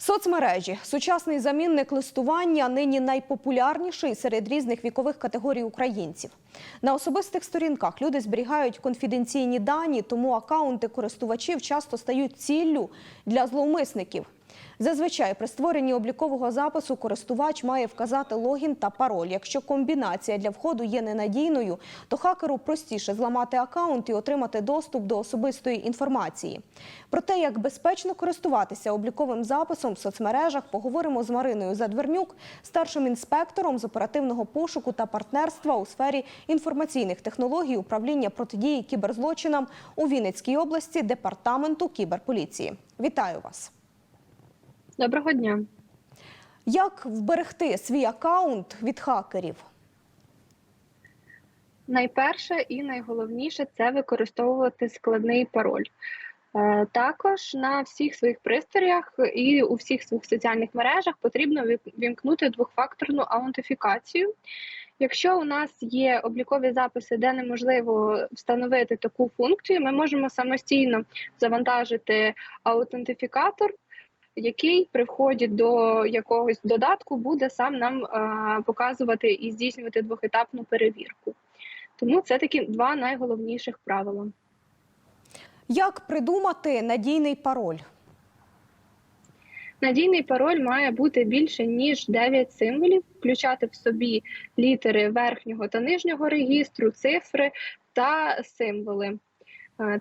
Соцмережі сучасний замінник листування нині найпопулярніший серед різних вікових категорій українців. На особистих сторінках люди зберігають конфіденційні дані, тому акаунти користувачів часто стають ціллю для зловмисників. Зазвичай при створенні облікового запису користувач має вказати логін та пароль. Якщо комбінація для входу є ненадійною, то хакеру простіше зламати акаунт і отримати доступ до особистої інформації. Про те, як безпечно користуватися обліковим записом в соцмережах, поговоримо з Мариною Задвернюк, старшим інспектором з оперативного пошуку та партнерства у сфері інформаційних технологій управління протидії кіберзлочинам у Вінницькій області департаменту кіберполіції. Вітаю вас! Доброго дня. Як вберегти свій акаунт від хакерів? Найперше і найголовніше це використовувати складний пароль. Е, Також на всіх своїх пристроях і у всіх своїх соціальних мережах потрібно ві- вімкнути двохфакторну аутентифікацію. Якщо у нас є облікові записи, де неможливо встановити таку функцію, ми можемо самостійно завантажити аутентифікатор, який при вході до якогось додатку буде сам нам е, показувати і здійснювати двохетапну перевірку. Тому це такі два найголовніших правила. Як придумати надійний пароль? Надійний пароль має бути більше ніж 9 символів, включати в собі літери верхнього та нижнього регістру, цифри та символи.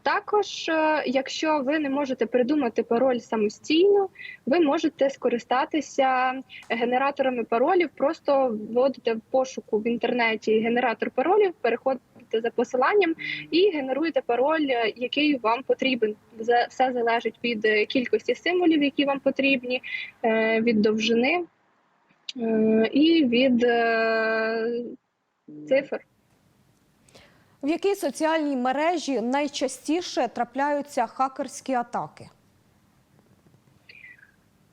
Також, е, якщо ви не можете придумати пароль самостійно, ви можете скористатися генераторами паролів, просто вводите в пошуку в інтернеті генератор паролів, переходите за посиланням і генеруєте пароль, е, який вам потрібен. Все залежить від е, кількості символів, які вам потрібні, від довжини і від цифр. В якій соціальній мережі найчастіше трапляються хакерські атаки?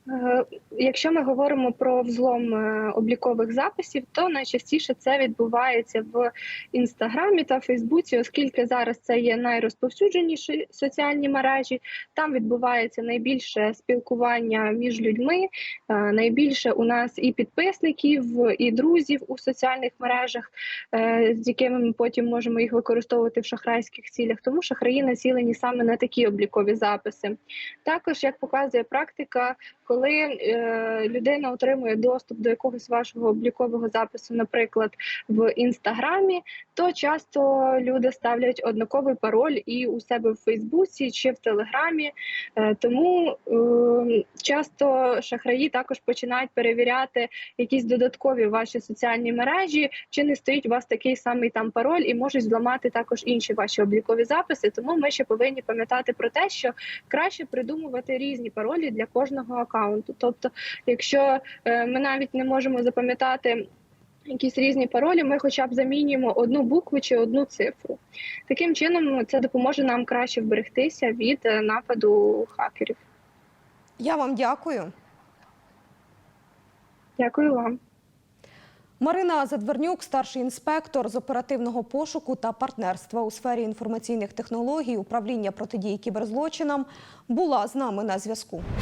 Е, Якщо ми говоримо про взлом е, облікових записів, то найчастіше це відбувається в інстаграмі та Фейсбуці, оскільки зараз це є найрозповсюдженіші соціальні мережі. Там відбувається найбільше спілкування між людьми, е, найбільше у нас і підписників, і друзів у соціальних мережах, з якими ми потім можемо їх використовувати в шахрайських цілях. Тому шахраї націлені саме на такі облікові записи. Також, як показує практика, коли е, людина отримує доступ до якогось вашого облікового запису, наприклад, в інстаграмі, то часто люди ставлять однаковий пароль і у себе в Фейсбуці чи в Телеграмі. Е, тому е, часто шахраї також починають перевіряти якісь додаткові ваші соціальні мережі, чи не стоїть у вас такий самий там пароль, і можуть зламати також інші ваші облікові записи. Тому ми ще повинні пам'ятати про те, що краще придумувати різні паролі для кожного аккаунту. Тобто, якщо е, ми навіть не можемо запам'ятати. Якісь різні паролі, ми хоча б замінюємо одну букву чи одну цифру. Таким чином, це допоможе нам краще вберегтися від е, нападу хакерів. Я вам дякую. Дякую вам. Марина Задвернюк, старший інспектор з оперативного пошуку та партнерства у сфері інформаційних технологій управління протидії кіберзлочинам, була з нами на зв'язку.